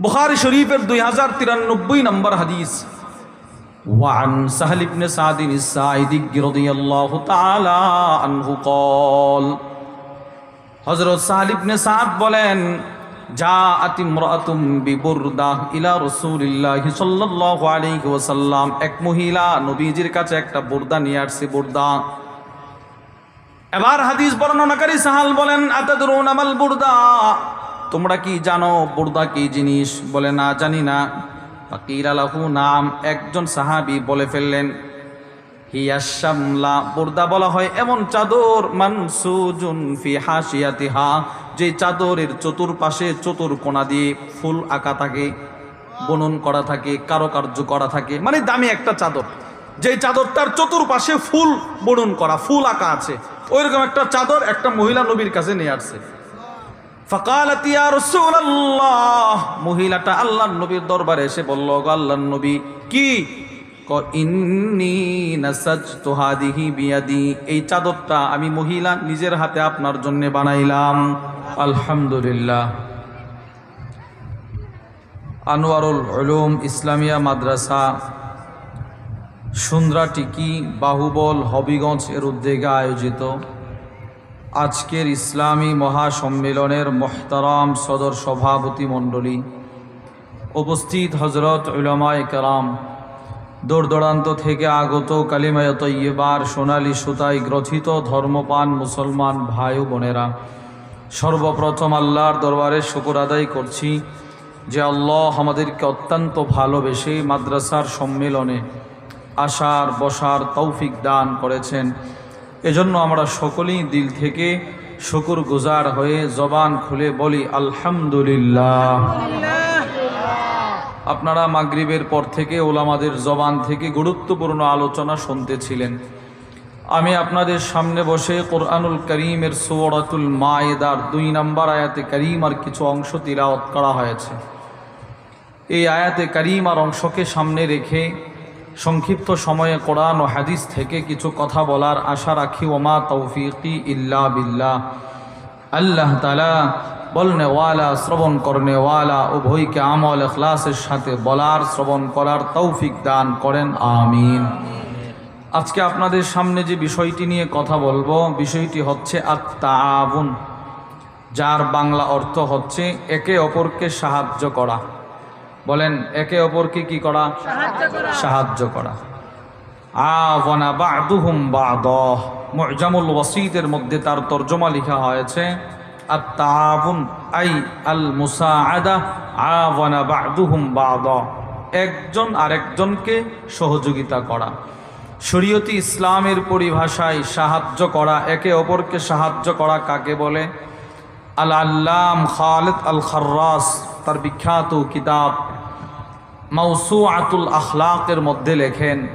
বুখারি শরীফের দুই হাজার তিরানব্বই নম্বর হাদিস وعن سهل بن سعد الساعدي رضي الله تعالى عنه قال হজরত সাহাল ইবনে সাদ বলেন যা আতিমরাতুম বিবুরদা ইলা রাসূলিল্লাহ সাল্লাল্লাহু আলাইহি ওয়াসাল্লাম এক মহিলা নবীজির কাছে একটা বুরদা নিয়ে আসছে বুরদা এবার হাদিস বর্ণনাকারী সাহাল বলেন আতাদরুন আমাল বুরদা তোমরা কি জানো বুরদা কি জিনিস? বলে, না, জানি না। ফাকির আলাহু নাম। একজন সাহাবি বলে ফেললেন হিয়াশামলা বুর্দা বলা হয়, এমন চাদর, মানসুজুন ফি হাসিয়াতিহা যে চাদরের চতুর্পাশে চতুর কোণা দিয়ে ফুল আঁকা থাকে, বনন করা থাকে, কারুকার্য করা থাকে। মানে দামি একটা চাদর। যে চাদরটার চতুর্পাশে ফুল বনন করা, ফুল আঁকা আছে। ওইরকম একটা চাদর একটা মহিলা নবীর কাছে নিয়ে আসছে। ফকালত ইয়া রাসূলুল্লাহ। মহিলাটা আল্লাহর নবীর দরবারে এসে বলল, গো আল্লাহর নবী, কি? এই চাদরটা আমি মহিলা নিজের হাতে আপনার জন্য বানাইলাম। আলহামদুলিল্লাহ। আনোয়ারুল উলুম ইসলামিয়া মাদ্রাসা, সুন্দ্রাটিকি বাহুবল হবিগঞ্জ এর উদ্যোগে আয়োজিত। আজকের ইসলামী মহাসম্মেলনের মোহতারাম সদর সভাপতি মণ্ডলী উপস্থিত হজরত উলামায় কালাম দূরদূরান্ত থেকে আগত কালিমায় তৈবার সোনালী সুতায় গ্রথিত ধর্মপান মুসলমান ভাই ও বোনেরা, সর্বপ্রথম আল্লাহর দরবারে শুকুর আদায় করছি যে আল্লাহ আমাদেরকে অত্যন্ত ভালোবেসে মাদ্রাসার সম্মেলনে আসার, বসার তৌফিক দান করেছেন। এজন্য আমরা সকলেই দিল থেকে শুকুর গুজার হয়ে জবান খুলে বলি, আলহামদুলিল্লাহ। আপনারা মাগরিবের পর থেকে ওলামাদের জবান থেকে গুরুত্বপূর্ণ আলোচনা শুনতেছিলেন। আমি আপনাদের সামনে বসে কোরআনুল করিমের সৌরাতুল মায়েদার দুই নম্বর আয়াতে করিম আর কিছু অংশ তিলাওয়াত করা হয়েছে। এই আয়াতে করিম আর অংশকে সামনে রেখে সংক্ষিপ্ত সময়ে কোরআন ও হাদিস থেকে কিছু কথা বলার আশা রাখি, ওমা তৌফিকি ইল্লা বিল্লাহ। আল্লাহ তালা বলনেওয়ালা শ্রবণ করনেওয়ালা উভয়কে আমল এখলাসের সাথে বলার, শ্রবণ করার তৌফিক দান করেন, আমিন। আজকে আপনাদের সামনে যে বিষয়টি নিয়ে কথা বলব, বিষয়টি হচ্ছে আত্মাবুন যার বাংলা অর্থ হচ্ছে একে অপরকে সাহায্য করা। বলেন একে অপরকে কি করা? সাহায্য করা। আওয়ানা বাদুহুম বাদহ। মুজামুল ওয়াসিদের মধ্যে তার তর্জমা লেখা হয়েছে আত্তাবুন আই আল মুসাআদা আওয়ানা বাদুহুম বাদহ। একজন আরেকজনকে সহযোগিতা করা। শরীয়তি ইসলামের পরিভাষায় সাহায্য করা একে অপরকে সাহায্য করা কাকে বলে? আল আল্লাম খালেদ আল খার্রাস তার বিখ্যাত কিতাব মৌসু আতুল আখলাকের মধ্যে লেখেন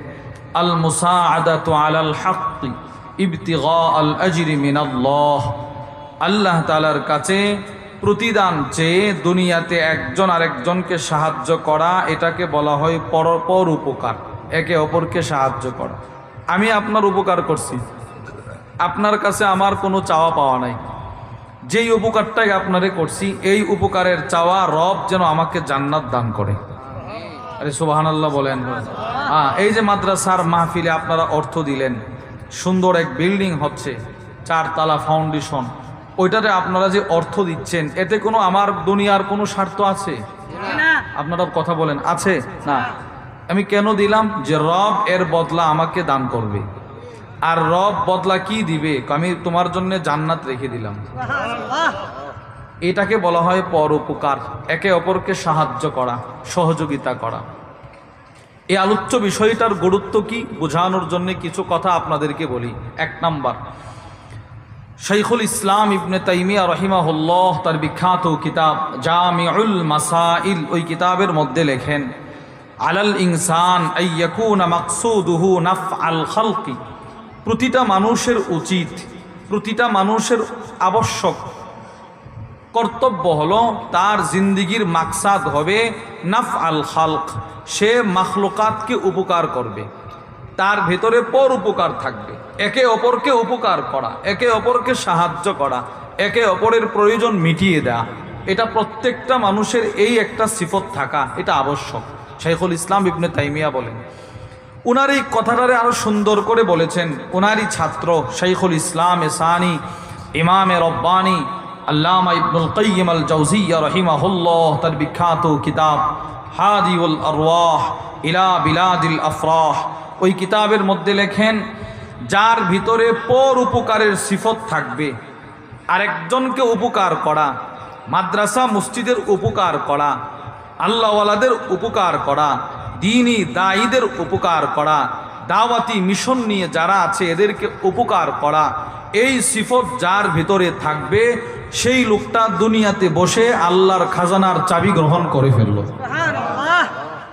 আল মুসাআদাতু আলাল হাক্কি ইবতিগা আল আজরি মিনাল্লাহ। আল্লাহ তালার কাছে প্রতিদান চেয়ে দুনিয়াতে একজন আরেকজনকে সাহায্য করা, এটাকে বলা হয় পরপর উপকার একে অপরকে সাহায্য করা। আমি আপনার উপকার করছি। আপনার কাছে আমার কোনো চাওয়া পাওয়া নাই। যেই উপকারটাই আপনারে করছি, এই উপকারের চাওয়া রব যেন আমাকে জান্নাত দান করে। আরে সুবাহান আল্লাহ বলেন। হ্যাঁ এই যে মাদ্রাসার মাহফিলে আপনারা অর্থ দিলেন সুন্দর এক বিল্ডিং হচ্ছে চারতলা ফাউন্ডেশন ওইটাতে আপনারা যে অর্থ দিচ্ছেন এতে কোনো আমার দুনিয়ার কোনো স্বার্থ আছে? আপনারা কথা বলেন আছে? না। আমি কেন দিলাম? যে রব এর বদলা আমাকে দান করবে। আর রব বদলা কি দিবে? আমি তোমার জন্য জান্নাত রেখে দিলাম। এটাকে বলা হয় পরোপকার, একে অপরকে সাহায্য করা, সহযোগিতা করা। এই আলোচ্য বিষয়টার গুরুত্ব কি, বোঝানোর জন্য কিছু কথা আপনাদেরকে বলি। এক নাম্বার শৈখুল ইসলাম ইবনে তাইমিয়া রহিমাহুল্লাহ তার বিখ্যাত কিতাব জামিউল মাসাইল ওই কিতাবের মধ্যে লেখেন, আলাল ইনসান আল খালকি। প্রতিটা মানুষের উচিত, প্রতিটা মানুষের আবশ্যক কর্তব্য হলো তার জিন্দিগির মাকসাদ হবে নাফ আল খালক। সে মাখলুকাতকে উপকার করবে। তার ভেতরে পর উপকার থাকবে। একে অপরকে উপকার করা, একে অপরকে সাহায্য করা, একে অপরের প্রয়োজন মিটিয়ে দেয়া। এটা প্রত্যেকটা মানুষের এই একটা সিফত থাকা, এটা আবশ্যক। শাইখুল ইসলাম ইবনে তাইমিয়া বলেন। উনার এই কথাটারে আরও সুন্দর করে বলেছেন। উনারই ছাত্র শাইখুল ইসলাম এসানি, ইমামে রব্বানি আল্লামা ইবনুল কাইয়িম আল জাওজিয়া রহিমাহুল্লাহ, তার বিখ্যাত কিতাব হাদিউল আরওয়াহ ইলা বিলাদিল আফরাহ। ওই কিতাবের মধ্যে লেখেন, যার ভিতরে পর উপকারের সিফত থাকবে, আরেকজনকে উপকার করা, মাদ্রাসা মসজিদের উপকার করা, আল্লাহওয়ালাদের উপকার করা দিনই দায়ীদের উপকার করা, দাওয়াতি মিশন নিয়ে যারা আছে এদেরকে উপকার করা, এই সিফত যার ভিতরে থাকবে সেই লোকটা দুনিয়াতে বসে আল্লাহর খাজানার চাবি গ্রহণ করে ফেলল।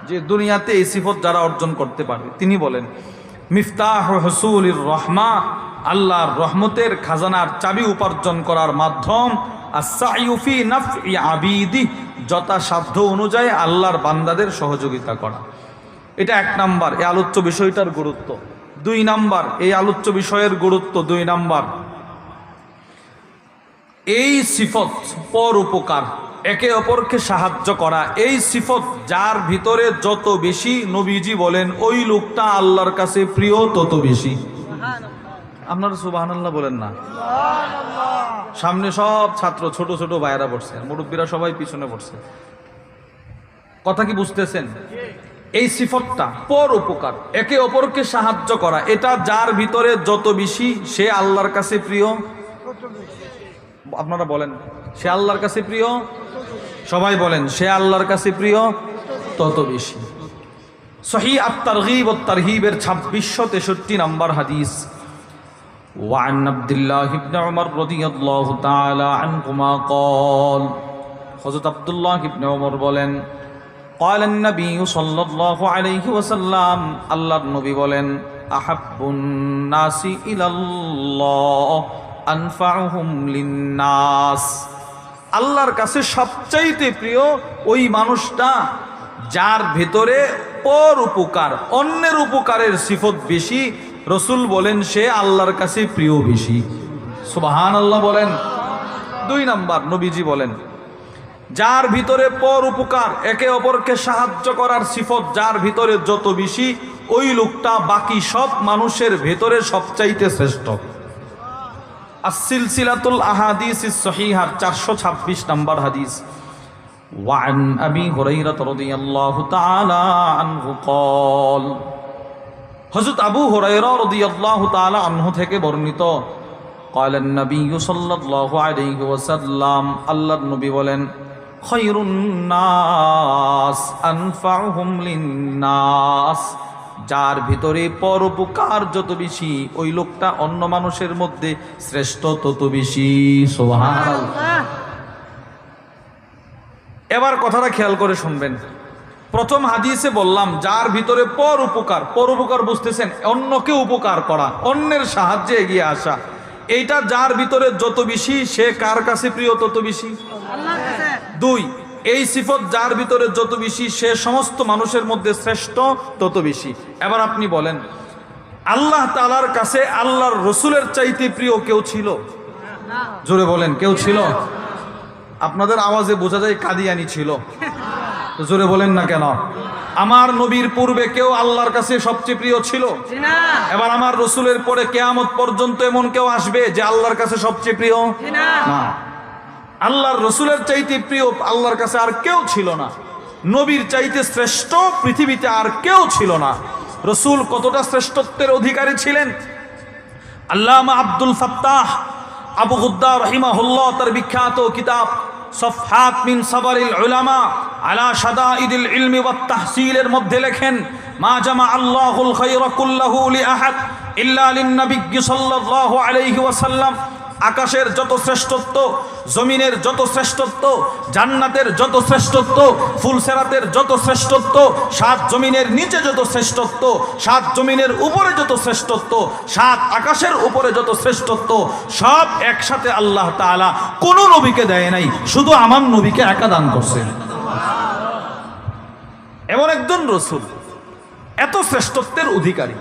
যে দুনিয়াতে এই সিফত যারা অর্জন করতে পারবে তিনি বলেন মিফতাহ হসুল রহমা আল্লাহর রহমতের খাজানার চাবি উপার্জন করার মাধ্যম আসাইউফি নাফি আবিদি যথাসাধ্য অনুযায়ী আল্লাহর বান্দাদের সহযোগিতা করা। এটা এক নাম্বার এই আলোচ্য বিষয়টার গুরুত্ব। দুই নাম্বার এই আলোচ্য বিষয়ের গুরুত্ব দুই নাম্বার। এই সিফত পর উপকার। একে অপরকে সাহায্য করা। এই সিফত যার ভিতরে যত বেশি নবীজি বলেন, ওই লোকটা আল্লাহর কাছে প্রিয় তত বেশি। আপনারা সুবাহ বলেন না? সামনে সব ছাত্র, ছোট ছোট ভাইয়েরা পড়ছে মুরব্বীরা সবাই পিছনে পড়ছে কথা কি বুঝতেছেন? এই সিফতটা পর উপকার। একে অপরকে সাহায্য করা। এটা যার ভিতরে যত বেশি, সে আল্লাহর কাছে প্রিয়। আপনারা বলেন সে আল্লাহর কাছে প্রিয় সবাই বলেন সে আল্লাহর কাছে প্রিয় তত বেশি সহি আত্মারহিব ও তারহিবের ছাব্বিশশো তেষট্টি নম্বর হাদিস وعن عبد الله بن عمر رضي الله تعالى عنهما قال حضرت عبد الله بن عمر বলেন قال النبي صلى الله عليه وسلم আল্লাহর নবী বলেন আহাব্বুন নাসি ইলাল্লাহ আল্লাহর কাছে সবচাইতে প্রিয় ওই মানুষটা, যার ভেতরে পর উপকার, অন্যের উপকারের সিফত বেশি। রসুল বলেন, সে আল্লাহর কাছে প্রিয় বেশি। সুবাহান আল্লাহ বলেন। দুই নাম্বার, নবীজি বলেন, যার ভিতরে পর উপকার, একে অপরকে সাহায্য করার সিফত যার ভিতরে যত বেশি, ওই লোকটা বাকি সব মানুষের ভেতরে সবচাইতে শ্রেষ্ঠ। আসিলসিলাতুল আহাদিস সহিহার চারশো ছাব্বিশ নম্বর হাদিস وعن أبي هريرة رضي الله تعالى عنه قال হযরত আবু হুরায়রা রাদিয়াল্লাহু তাআলা আনহু থেকে বর্ণিত قال النبي صلى الله عليه وسلم আল্লাহর নবী বলেন খায়রুন নাস আনফাউহুম লিন্নাস যার ভিতরে পরোপকার যত বেশি ওই লোকটা অন্য মানুষের মধ্যে শ্রেষ্ঠ তত বেশি। এবার কথাটা খেয়াল করে শুনবেন। প্রথম হাদিসে বললাম যার ভিতরে পর উপকার পর উপকার বুঝতেছেন অন্যকে উপকার করা অন্যের সাহায্যে এগিয়ে আসা। এইটা যার ভিতরে যত বেশি সে কার কাছে প্রিয় তত বেশি? দুই এই সিফত যার ভিতরে যত বেশি সে সমস্ত মানুষের মধ্যে শ্রেষ্ঠ তত বেশি। এবার আপনি বলেন আল্লাহ তালার কাছে আল্লাহর রসুলের চাইতে প্রিয় কেউ ছিল? জোরে বলেন কেউ ছিল? আপনাদের আওয়াজে বোঝা যায় কাদিয়ানি ছিল। জোরে বলেন না কেন? আমার নবীর পূর্বে কেউ আল্লাহর কাছে সবচেয়ে প্রিয় ছিল? এবার আমার রসুলের পরে কেয়ামত পর্যন্ত এমন কেউ আসবে যে আল্লাহর কাছে সবচেয়ে প্রিয়? না। আল্লাহর রসুলের চাইতে প্রিয় আল্লাহর কাছে আর কেউ ছিল না। নবীর চাইতে শ্রেষ্ঠ পৃথিবীতে আর কেউ ছিল না। রসুল কতটা শ্রেষ্ঠত্বের অধিকারী ছিলেন? আল্লামা আব্দুল ফাত্তাহ আবু হুদ্দা রহিমাহুল্লাহ, তার বিখ্যাত কিতাব সফহাত মিন সাবারিল উলামা আলা শাদাইদিল ইলমি ওয়াত তাহসিলের মধ্যে লেখেন, মা জামা আল্লাহুল খায়রা কুল্লাহু লি আহাদ ইল্লা লিন নবিয়্যি সাল্লাল্লাহু আলাইহি ওয়াসাল্লাম। আকাশের যত শ্রেষ্ঠত্ব, জমিনের যত শ্রেষ্ঠত্ব, জান্নাতের যত শ্রেষ্ঠত্ব, ফুলসেরাতের যত শ্রেষ্ঠত্ব, সাত জমিনের নিচে যত শ্রেষ্ঠত্ব, সাত জমিনের উপরে যত শ্রেষ্ঠত্ব, সাত আকাশের উপরে যত শ্রেষ্ঠত্ব, সব একসাথে আল্লাহ তাআলা কোনো নবীকে দেয় নাই, শুধু আমার নবীকে একা দান করছেন। এমন একজন রসুল, এত শ্রেষ্ঠত্বের অধিকারী।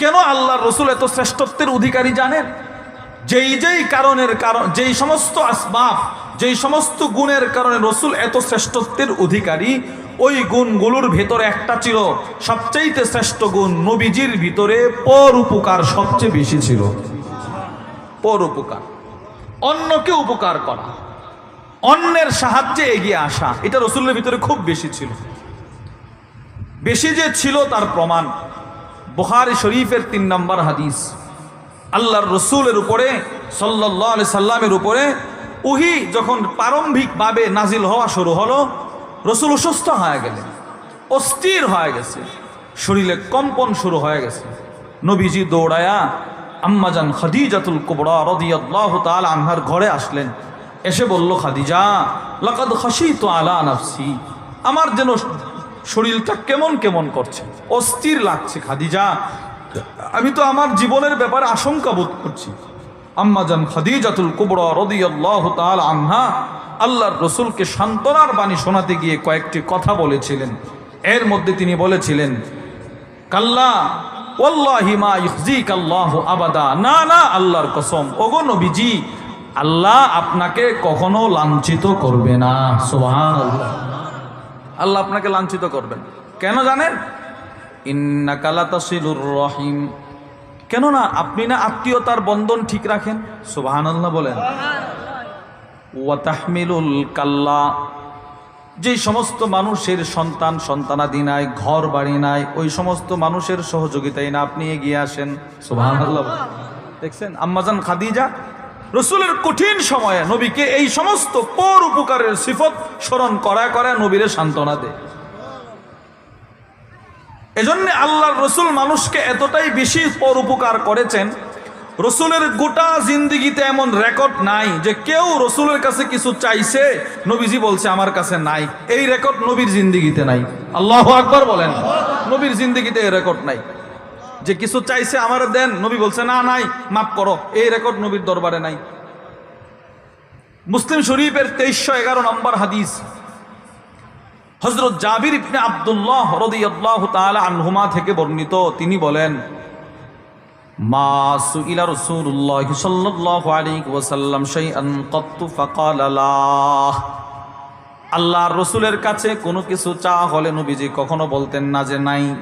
কেন আল্লাহ রসুল এত শ্রেষ্ঠত্বের অধিকারী জানেন? যেই যেই কারণের কারণ, যেই সমস্ত আসবাব, যেই সমস্ত গুণের কারণে রসুল এত শ্রেষ্ঠত্বের অধিকারী, ওই গুণগুলোর ভেতরে একটা ছিল, সবচাইতে শ্রেষ্ঠ গুণ নবীজির ভিতরে পর উপকার সবচেয়ে বেশি ছিল। পর উপকার। অন্যকে উপকার করা। অন্যের সাহায্যে এগিয়ে আসা, এটা রসুলের ভিতরে খুব বেশি ছিল। বেশি যে ছিল তার প্রমাণ। বুখারি শরীফের তিন নম্বর হাদিস। আল্লাহর রসুলের উপরে সাল্লাহ আলি সাল্লামের উপরে উহি যখন প্রারম্ভিকভাবে নাজিল হওয়া শুরু হলো, রসুল অসুস্থ হয়ে গেলেন, অস্থির হয়ে গেছে, শরীরে কম্পন শুরু হয়ে গেছে। নবীজি দৌড়ায়া আম্মাজান খাদিজাতুল কুবরা রদিয়াল্লাহ তাল আনহার ঘরে আসলেন। এসে বলল, খাদিজা, লাকাদ খাসিতু আলা নাফসি, আমার যেন শরীরটা কেমন কেমন করছে, অস্থির লাগছে খাদিজা আমি তো আমার জীবনের ব্যাপারে আশঙ্কা বোধ করছি। আম্মাজান খাদিজাতুল কুবরা রাদিয়াল্লাহু তাআলা আনহা আল্লাহর রসুলকে সান্ত্বনার বাণী শোনাতে গিয়ে কয়েকটি কথা বলেছিলেন। এর মধ্যে তিনি বলেছিলেন, কাল্লা, ওয়াল্লাহি মা ইখজিক আল্লাহ আবাদা। না না, আল্লাহর কসম। ওগো নবীজি, আল্লাহ আপনাকে কখনো লাঞ্ছিত করবে না। সুবহানাল্লাহ। আল্লাহ আপনাকে লাঞ্ছিত করবেন। কেন জানেন? ইন্নাকালাতাসিলুর রহিম। কেননা আপনি না আত্মীয়তার বন্ধন ঠিক রাখেন? সুবহানাল্লাহ বলেন। ওয়াতাহমিলুল কাল্লা। যে সমস্ত মানুষের সন্তান সন্তানাদি নাই ঘর বাড়ি নাই ওই সমস্ত মানুষের সহযোগিতায় না আপনি এগিয়ে আসেন? সুবহানাল্লাহ দেখছেন? আম্মাজান খাদিজা রসুলের কঠিন সময়ে নবীকে এই সমস্ত পর উপকারের সিফত স্মরণ করা করা নবীরে সান্ত্বনা দেয়। এজন্য আল্লাহর রসুল মানুষকে এতটাই বেশি পর উপকার করেছেন, রসুলের গোটা জিন্দিগিতে এমন রেকর্ড নাই যে কেউ রসুলের কাছে কিছু চাইছে, নবীজি বলছে, আমার কাছে নাই। এই রেকর্ড নবীর জিন্দিগিতে নাই। আল্লাহ আকবর বলেন, নবীর জিন্দিগিতে এই রেকর্ড নাই। যে কিছু চাইছে আমার দেন, নবী বলছে, না, নাই, মাফ করো, এই রেকর্ড নবীর দরবারে নাই। মুসলিম শরীফের তেইশশো এগারো নম্বর হাদিস হজরত জাবির ইবনে আব্দুল্লাহ রদিয়াল্লাহ তাআলা আনহুমা থেকে বর্ণিত, তিনি বলেন, মা সুইলা রাসূলুল্লাহ সাল্লাল্লাহু আলাইহি ওয়াসাল্লাম শাইআন ক্বাত্তু ফাকালা লা। আল্লাহর রসুলের কাছে কোনো কিছু চা হলে নবীজি কখনো বলতেন না যে নাই।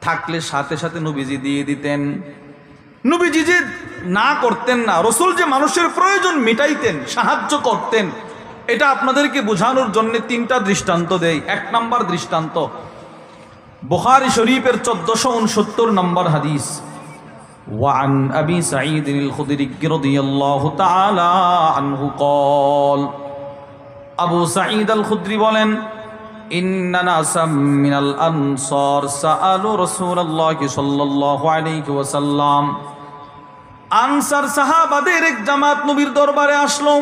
থাকলে সাথে সাথে নবীজি দিয়ে দিতেন। নবীজি যে না করতেন না, রসুল যে মানুষের প্রয়োজন মিটাইতেন, সাহায্য করতেন এটা আপনাদেরকে বোঝানোর জন্য তিনটা দৃষ্টান্ত দেই এক নম্বর দৃষ্টান্ত বুখারী শরীফের চোদ্দশো উনসত্তর নম্বর হাদিস وعن أبي سعيد الخدري رضي الله تعالى عنه قال আবু সাঈদ আল খুদ্রি বলেন ইন্না নাসাম মিনাল আনসার সাআলু রাসূলুল্লাহ সাল্লাল্লাহু আলাইহি ওয়াসাল্লাম আনসার সাহাবাদের এক জামাত নবীর দরবারে আসলো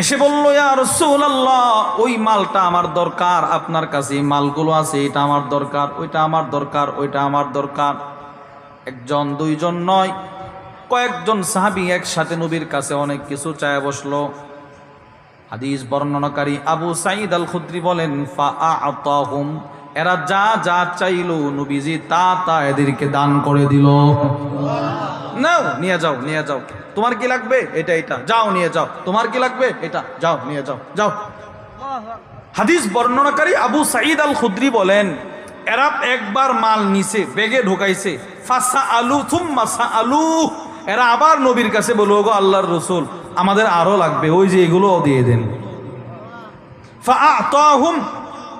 এসে বলল, ইয়া রাসূলুল্লাহ, ওই মালটা আমার দরকার, আপনার কাছে মালগুলো আছে, এটা আমার দরকার, ওইটা আমার দরকার, ওইটা আমার দরকার। একজন, দুইজন নয়, কয়েকজন সাহাবী একসাথে নবীর কাছে অনেক কিছু চায় বসল। হাদিস বর্ণনাকারী আবু সাইদ আল খুদ্রি বলেন এরা যা যা চাইলো, নবীজি তা তা এদেরকে দান করে দিল। নাও, নিয়ে যাও নিয়ে যাও। তোমার কি লাগবে? এটা এটা। যাও, নিয়ে যাও। তোমার কি লাগবে? এটা। যাও, নিয়ে যাও যাও। হাদিস বর্ণনাকারী আবু সাঈদ আল খুদ্রি বলেন এরা একবার মাল নিছে, বেগে ঢুকাইছে। ফাসা আলু থুম্মাসা আলু এরা আবার নবীর কাছে বলব গো আল্লাহর রসুল, আমাদের আরও লাগবে, ওই যে এগুলোও দিয়ে দেন।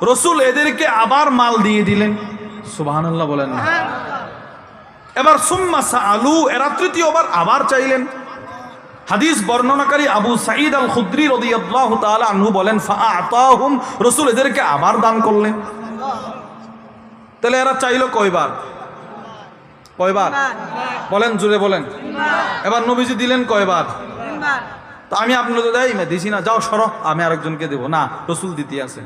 রসুল এদেরকে আবার মাল দিয়ে দিলেন। সুবহানাল্লাহ বলেন না। এবার সুম্মাসা আলু এরা তৃতীয়বার আবার চাইলেন। হাদিস বর্ণনাকারী আবু সাঈদ আল খুদ্রি রদিয়াল্লাহু তাআলা আনহু বলেন, ফাআতাহুম রসুল এদেরকে আবার দান করলেন। তাহলে এরা চাইলো কয়বার? কয়বার? বলেন জুড়ে বলেন। এবার নবীজি দিলেন কয়বার? তো আমি আপনাদের দেয় দিছি না। যাও, সর, আমি আরেকজনকে দেব। না, রসুল দিতে আছে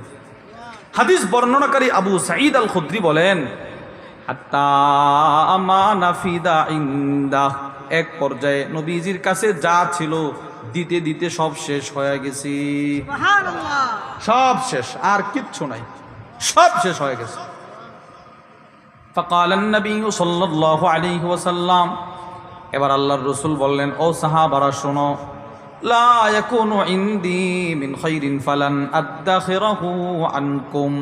হাদিস বর্ণনাকারী আবু সাঈদ আল খুদ্রি বলেন হাত্তা আমা নাফিদা ইন্দা এক পর্যায়ে নবীজির কাছে যা ছিল দিতে দিতে সব শেষ হয়ে গেছি। সব শেষ আর কিচ্ছু নাই। সব শেষ হয়ে গেছে। ফকাল নবী সাল্লাহ আলী ওসাল্লাম এবার আল্লাহর রসুল বললেন ও সাহাবারা শোনো। লা ইয়াকুনু ইনদি মিন খাইরিন ফালান আদাখিরাহু আনকুম।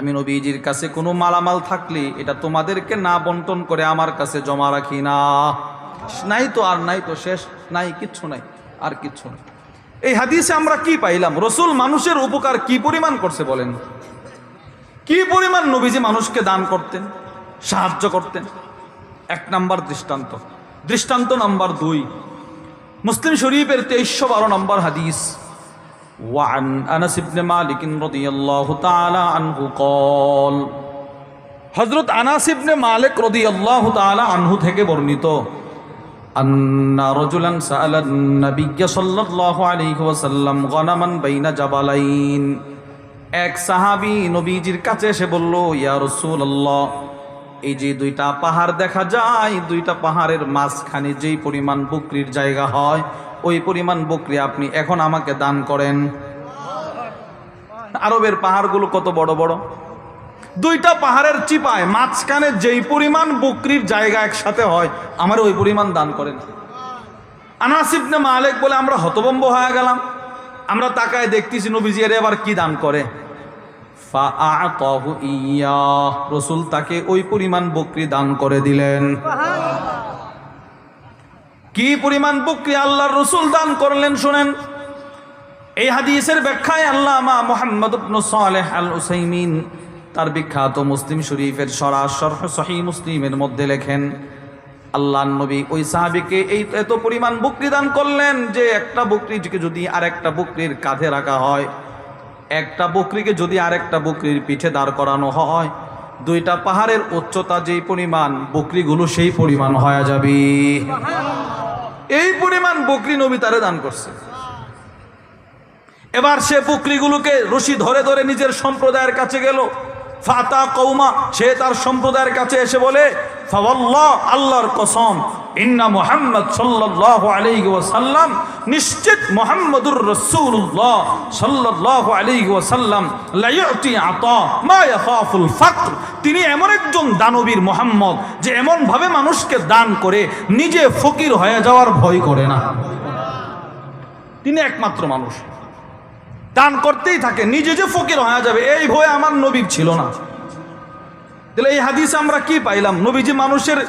আমি নবীজির কাছে কোনো মালামাল থাকলে এটা তোমাদেরকে না বন্টন করে আমার কাছে জমা রাখি না। নাই তো আর নাই তো শেষ, নাই, কিচ্ছু নাই, আর কিচ্ছু নাই। এই হাদিসে আমরা কি পাইলাম? রসুল মানুষের উপকার কি পরিমাণ করছে বলেন? কি পরিমাণ নবীজি মানুষকে দান করতেন, সাহায্য করতেন? এক নাম্বার দৃষ্টান্ত। দৃষ্টান্ত নাম্বার দুই, মুসলিম শরীফের তেইশশো বারো নম্বর হাদিস। وعن أنس بن مالك رضي الله تعالى عنه قال হজরত আনাস ইবনে মালিক রাদিয়াল্লাহু তাআলা আনহু থেকে বর্ণিত আন্না রাজুলান সাআলান নবিয়্য সাল্লাল্লাহু আলাইহি ওয়াসাল্লাম গনামান বাইনা জাবালাইন এক সাহাবী নবীজির কাছে এসে বলল ইয়া রাসূলুল্লাহ এই যে দুইটা পাহাড় দেখা যায় দুইটা পাহাড়ের মাঝখানে যেই পরিমাণ বকরির জায়গা হয় ওই পরিমাণ বকরি আপনি এখন আমাকে দান করেন। আরবের পাহাড়গুলো কত বড় বড়? দুইটা পাহাড়ের চিপায়, মাঝখানে যেই পরিমাণ বকরির জায়গা একসাথে হয়, আমার ওই পরিমাণ দান করেন। আনাসিবনে মালেক বলে, আমরা হতবম্ব হয়ে গেলাম। আমরা তাকায় দেখতেছি নবীজি এর এবার কি দান করে। রসুল তাকে ওই পরিমাণ বকরি দান করে দিলেন। কি পরিমাণ বকরি আল্লাহর রসুল দান করলেন শুনেন? এই হাদিসের ব্যাখ্যায় আল্লামা মোহাম্মদ সালেহ আল উসাইমিন তার বিখ্যাত মুসলিম শরীফের সরাসর সহি মুসলিমের মধ্যে লেখেন, আল্লাহ নবী ওই সাহাবিকে এই এত পরিমাণ বকরি দান করলেন যে একটা বকরিকে যদি আরেকটা বকরির কাঁধে রাখা হয়, একটা বকরিকে যদি আরেকটা বকরির পিঠে দাঁড় করানো হয় দুইটা পাহাড়ের উচ্চতা যেই পরিমাণ, বকরিগুলো সেই পরিমাণ হয়ে যাবে। এই পরিমাণ বকরি নবী তারে দান করছে। এবার সে বকরিগুলোকে রশি ধরে ধরে নিজের সম্প্রদায়ের কাছে গেল। ফাতা কৌমা, সে তার সম্প্রদায়ের কাছে এসে বলে ফাওয়াল্লাহ, আল্লাহর কসম, ইন্না মুহাম্মদ সাল্লাল্লাহু আলাইহি ওয়াসাল্লাম, নিশ্চিত মুহাম্মদুর রাসূলুল্লাহ সাল্লাল্লাহু আলাইহি ওয়াসাল্লাম, লা ইউতি আতা, মা ইয়াখাফুল ফাকর। তিনি এমন একজন দানবীর মুহাম্মদ যে এমন ভাবে মানুষকে দান করে নিজে ফকির হয়ে যাওয়ার ভয় করে না। তিনি একমাত্র মানুষ। দান করতেই থাকে, নিজে যে ফকির হয়ে যাবে, এই ভয় আমার নবীর ছিল না। তাহলে এই হাদিসে আমরা কি পাইলাম নবীজি মানুষের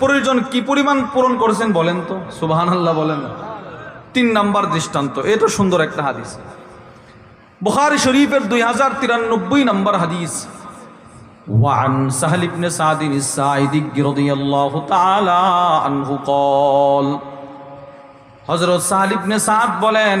প্রয়োজন কি পরিমাণ পূরণ করেছেন বলেন তো সুবাহান আল্লাহ বলেন তিন নাম্বার দৃষ্টান্ত এটা সুন্দর একটা হাদিস বুখারি শরীফের দুই হাজার তিরানব্বই নম্বর হাদিস وعن سهل بن سعد الساعدي رضي الله تعالى عنه قال হজরত সাহাল ইবনে সাদ বলেন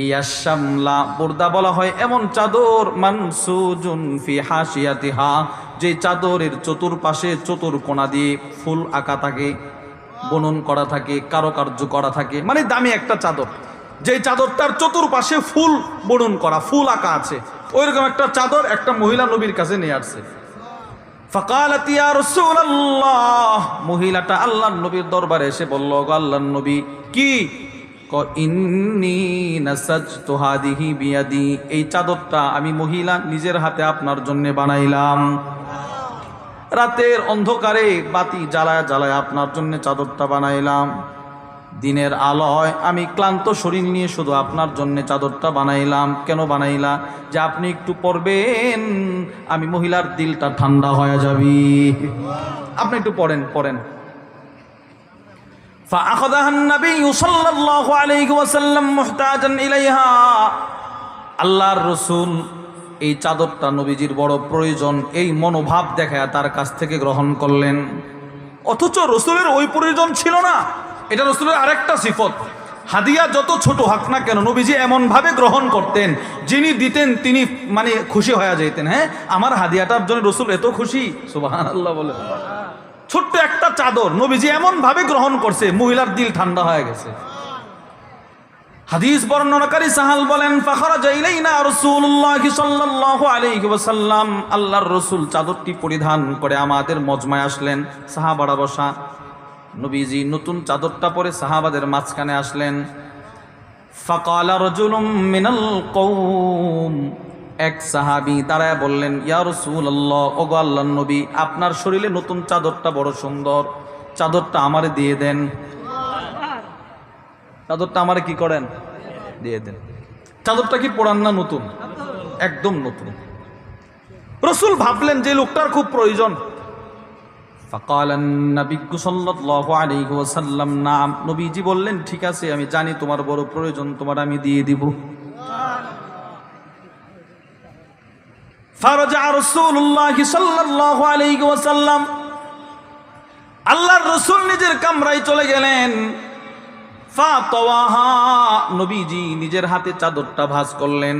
হিয়াশামলা বুর্দা বলা হয় এমন চাদর, মানসুজুন ফি হাসিয়াতিহা যে চাদরের চতুর্পাশে চতুর কোণা দিয়ে ফুল আঁকা থাকে, বনন করা থাকে, কারুকার্য করা থাকে মানে দামি একটা চাদর। যে চাদরটার চতুর্পাশে ফুল বনন করা, ফুল আঁকা আছে, ওইরকম একটা চাদর একটা মহিলা নবীর কাছে নিয়ে আসছে। মহিলাটা আল্লাহ নবীর দরবারে এসে বলল, গো আল্লাহর নবী, কি বিয়াদি। এই চাদরটা আমি মহিলা নিজের হাতে আপনার জন্য বানাইলাম। রাতের অন্ধকারে বাতি জ্বালায় জ্বালায় আপনার জন্য চাদরটা বানাইলাম। দিনের আলোয় আমি ক্লান্ত শরীর নিয়ে শুধু আপনার জন্য চাদরটা বানাইলাম। কেন বানাইলাম যে আপনি একটু পড়বেন আমি মহিলার দিলটা ঠান্ডা হয়ে যাবি। আপনি একটু পড়েন পড়েন। فأخذها النبي صلى الله عليه وسلم محتاجا إليها আল্লাহর রসুল এই চাদরটা নবীজির বড় প্রয়োজন এই মনোভাব দেখায় তার কাছ থেকে গ্রহণ করলেন অথচ রসুলের ওই প্রয়োজন ছিল না এটা রসুলের আরেকটা সিফত হাদিয়া যত ছোট হাক না কেন নবীজি এমনভাবে গ্রহণ করতেন যিনি দিতেন তিনি মানে খুশি হয়ে যেতেন হ্যাঁ আমার হাদিয়াটার জন্য রসুল এত খুশি সুবাহ আল্লাহ বলে ছোট্ট একটা চাদর নবীজি এমন ভাবে গ্রহণ করছে, মহিলার দিল ঠান্ডা হয়ে গেছে। হাদিস বর্ণনাকারী সাহাল বলেন, ফাখরাজা ইলাইনা রাসূলুল্লাহ সাল্লাল্লাহু আলাইহি ওয়াসাল্লাম। আল্লাহর রাসূল চাদরটি পরিধান করে আমাদের মজমায় আসলেন, সাহাবারা বসা। নবীজি নতুন চাদরটা পরে সাহাবাদের মাঝখানে আসলেন। ফাকালা রাজুলুম মিনাল কওম। এক সাহাবি তারা বললেন, ইয়া রসুল্লাহ ওগো আল্লাহ নবী, আপনার শরীরে নতুন চাদরটা বড় সুন্দর। চাদরটা আমারে দিয়ে দেন। চাদরটা আমারে কি করেন? দিয়ে দেন। চাদরটা কি পড়ান না নতুন? একদম নতুন। রসুল ভাবলেন যে লোকটার খুব প্রয়োজন। নবীজি বললেন, ঠিক আছে, আমি জানি তোমার বড় প্রয়োজন, তোমার আমি দিয়ে দিব। ফারজা রসুল্লাহ সাল্লাহ আলাইহি ওয়াসাল্লাম। আল্লাহর রসুল নিজের কামরায় চলে গেলেন। নবীজি নিজের হাতে চাদরটা ভাস করলেন।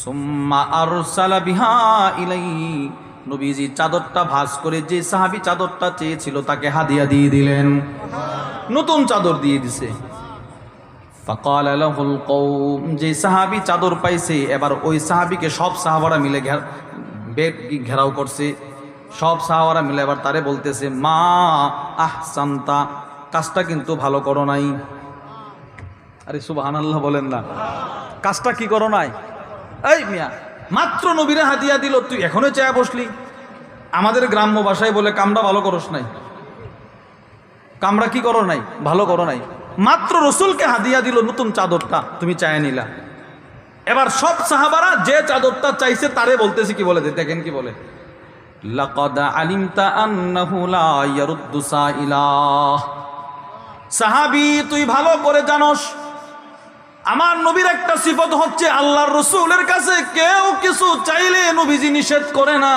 সুম্মা আর বিহা ইলাই, নবীজি চাদরটা ভাস করে যে সাহাবি চাদরটা চেয়েছিল তাকে হাদিয়া দিয়ে দিলেন। নতুন চাদর দিয়ে দিছে। ফাকাল লাহুল কওম, যে সাহাবী চাদর পাইছে, এবার ওই সাহাবীকে সব সাহাবারা মিলে বেদ ঘেরাও করছে। সব সাহাবারা মিলে এবার তারে বলতেছে, মা আহসান্তা, কাজটা কিন্তু ভালো করো নাই। আরে সুবহানাল্লাহ বলেন না। কাজটা কি করো নাই? এই মিয়া, মাত্র নবীরে হাতিয়া দিল, তুই এখনও চেয়ে বসলি। আমাদের গ্রাম্য ভাষায় বলে, কামড়া ভালো করস নাই। কামড়া কি করো নাই? ভালো করো নাই। মাত্র রসুলকে হাদিয়া দিল নতুন চাদরটা, তুমি চায় নিলা। এবার সব সাহাবারা যে চাদরটা চাইছে তারে বলতেছে, কি বলে? দেখেন কি বলে। সাইলাহ তুই ভালো করে জানোস, আমার নবীর একটা সিফত হচ্ছে আল্লাহর রসুলের কাছে কেউ কিছু চাইলে নবীজি নিষেধ করে না।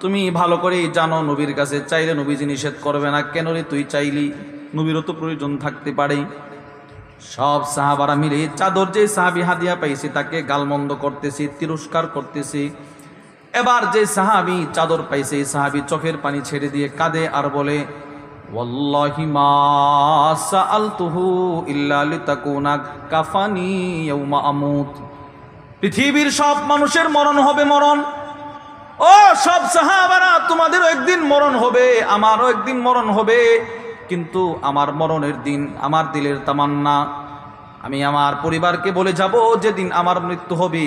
তুমি ভালো করেই জানো নবীর কাছে চাইলে নবীজি নিষেধ করবে না কেন রে তুই চাইলি? নবীরও তো প্রয়োজন থাকতে পারে। সব সাহাবারা মিলে চাদর যে সাহাবি হাদিয়া পাইছে, তাকে গালমন্দ করতেছে, তিরস্কার করতেছে। এবার যে সাহাবি চাদর পাইছে, এই সাহাবি চোখের পানি ছেড়ে দিয়ে কাঁদে আর বলে পৃথিবীর সব মানুষের মরণ হবে মরণ। ও সব সাহাবারা, তোমাদেরও একদিন মরণ হবে, আমারও একদিন মরণ হবে। কিন্তু আমার মরণের দিন, আমার দিলের তামান্না। আমি আমার পরিবারকে বলে যাব, যেদিন আমার মৃত্যু হবে।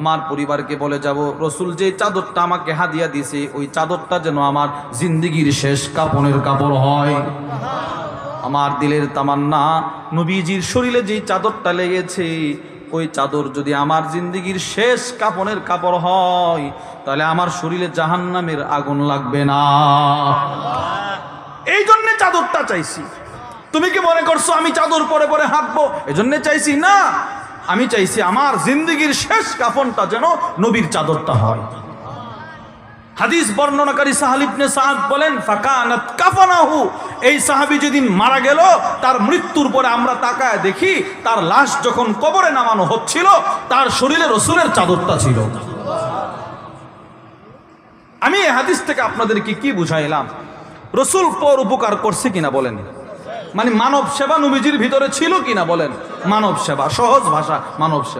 আমার পরিবারকে বলে যাব, রসুল যে চাদরটা আমাকে হাদিয়া দিছে ওই চাদরটা যেন আমার জিন্দিগির শেষ কাপনের কাপড় হয়। আমার দিলের তামান্না, নবীজির শরীরে যেই চাদরটা লেগেছে, ওই চাদর যদি আমার জিন্দিগির শেষ কাপনের কাপড় হয়, তাহলে আমার শরীরে জাহান্নামের আগুন লাগবে না। চাদরটা চাইছি। তুমি কি মনে করছ আমি চাদর পরে পরে হাঁটবো? এজন্য চাইছি না। আমি চাইছি আমার জিন্দিগির শেষ কাফনটা যেন নবীর চাদরটা হয়। হাদিস বর্ণনাকারী সাহালিবনে সাহাদ বলেন, ফাকানাত কাফানাহু। এই সাহাবী যেদিন মারা গেল, তার মৃত্যুর পরে আমরা তাকায় দেখি, তার লাশ যখন কবরে নামানো হচ্ছিল, তার শরীরে রসুলের চাদরটা ছিল। আমি এই হাদিস থেকে আপনাদেরকে কি বুঝাইলাম? রসুল পর উপকার করছে কিনা বলেন। মানে মানব সেবা নবীজির ভিতরে ছিল কিনা বলেন। মানব সেবা, সহজ ভাষা, মানব সেবা।